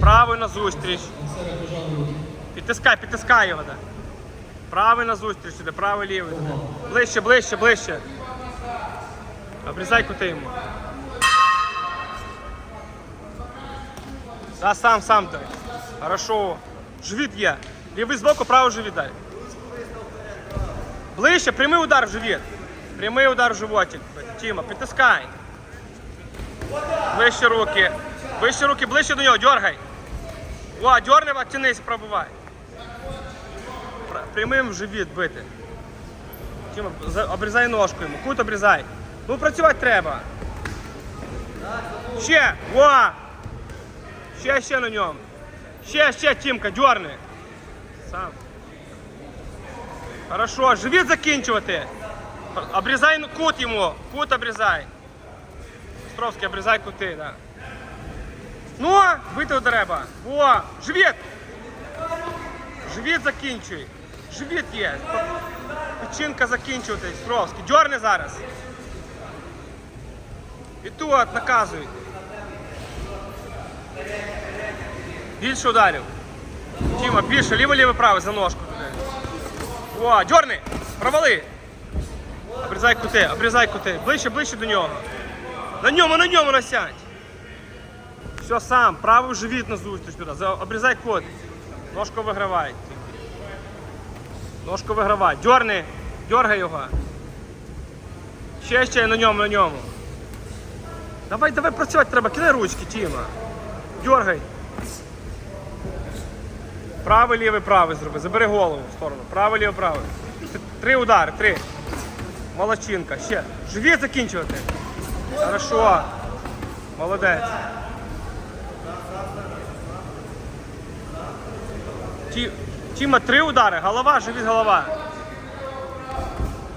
Правий на зустріч. Підтискай, підтискай його. Да. Правий на зустріч іде, правий лівий. іде. Ближче, ближче, ближче. Обрізай кути йому. Да, сам, сам дай. Хорошо. Живіт є. Лівий збоку, правий живіт дай. Ближче, прямий удар в живіт. Прямий удар в животик. Тіма, підтискай. Ближче руки. Ближче руки, ближче до нього, дергай. О, дерни, оттянись, пробивай. Прямим в живіт бити. Тіма, обрізай ножку йому, кут обрізай. Ну працювати треба. Ще! О! Ще, ще на ньому. Ще, ще, Тімка, дерни. Сам. Хорошо, живіт закінчувати. Обрізай кут йому, кут обрізай. Островський, обрізай кути, да. Ну, бити треба. О, живіт! Живіт закінчуй. Живіт є. Печінка закінчувати, Островський. Дьорни зараз. І тут наказуй. Більше ударів. Тіма, більше, ліво, ліво, право, за ножку туди. О, дьорни! Провали! Обрізай кути, обрізай кути. Ближче, ближче до нього. На ньому, на ньому насядь. Все сам, правий живіт на зустріч туди. Обрізай кут. Ножку вигравай. Ножку вигравай. Дьорни, дьоргай його. Ще, ще на ньому, на ньому. Давай, давай працювати треба. Кидай ручки, Тіма. Дьоргай. Правий, лівий, правий зроби. Забери голову в сторону. Правий, лівий, правий. Три удари, три. Молодчинка. Ще. Живіт закінчувати. Хорошо. Молодець. Ті... Тіма, три удари. Голова, живіт, голова.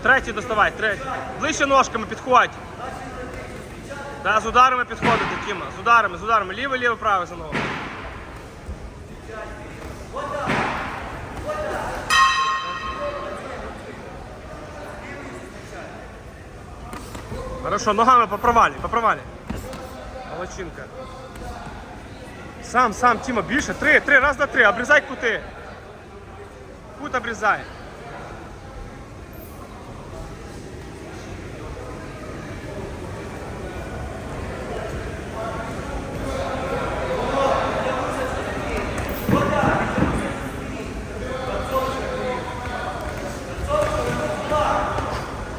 Третій доставай, третій. Ближче ножками підходь. Да, з ударами підходити, Тіма. З ударами, з ударами. Лівий, лівий, правий за ногу. Хорошо, ногами по провалі. Молодчинка. Сам, сам, Тіма, більше. Три, три, раз на три. Обрізай кути. Кут обрізай.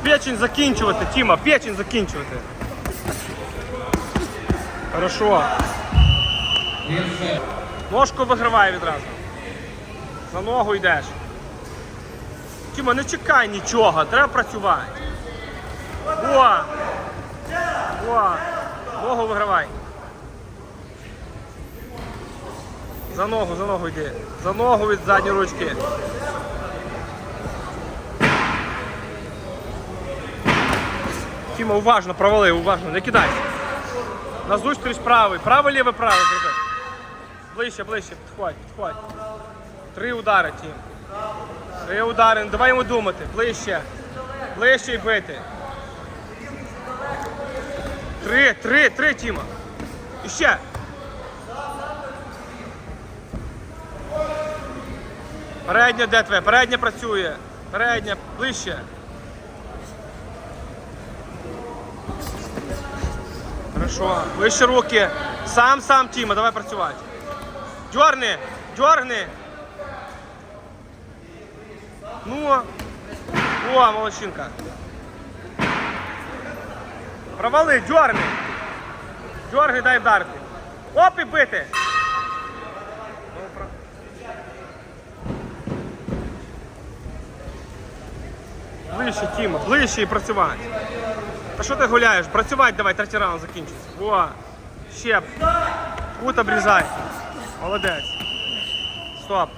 Печень закінчувати, Тіма, печень закінчувати. Хорошо. Ножку вигравай відразу. За ногу йдеш. Тіма, не чекай нічого, треба працювати. О! О! Ногу вигравай. За ногу, за ногу йди. За ногу від задньої ручки. Тіма, уважно, провали, уважно, не кидай. На зустріч правий. Правий, лівий, правий. Ближче, ближче, підходь, підходь. Три удари, Тім. Три удари. Ну, Давай йому думати. Ближче. Ближче і бити. Три, три, три, Тіма. І ще. Передня де твоя? Передня працює. Передня, ближче. Хорошо. Вище руки. Сам, сам, Тіма, давай працювати. Дьорни, дьорни. Ну. О, молодчинка. Провали, дьорни. Дьорни, дай вдарити. Оп і бити. Ближче, Тіма, ближче і працювати. Та що ти гуляєш? Працювати давай, третій раунд закінчиться. Во. Ще. Кут обрізай. Молодець. Стоп.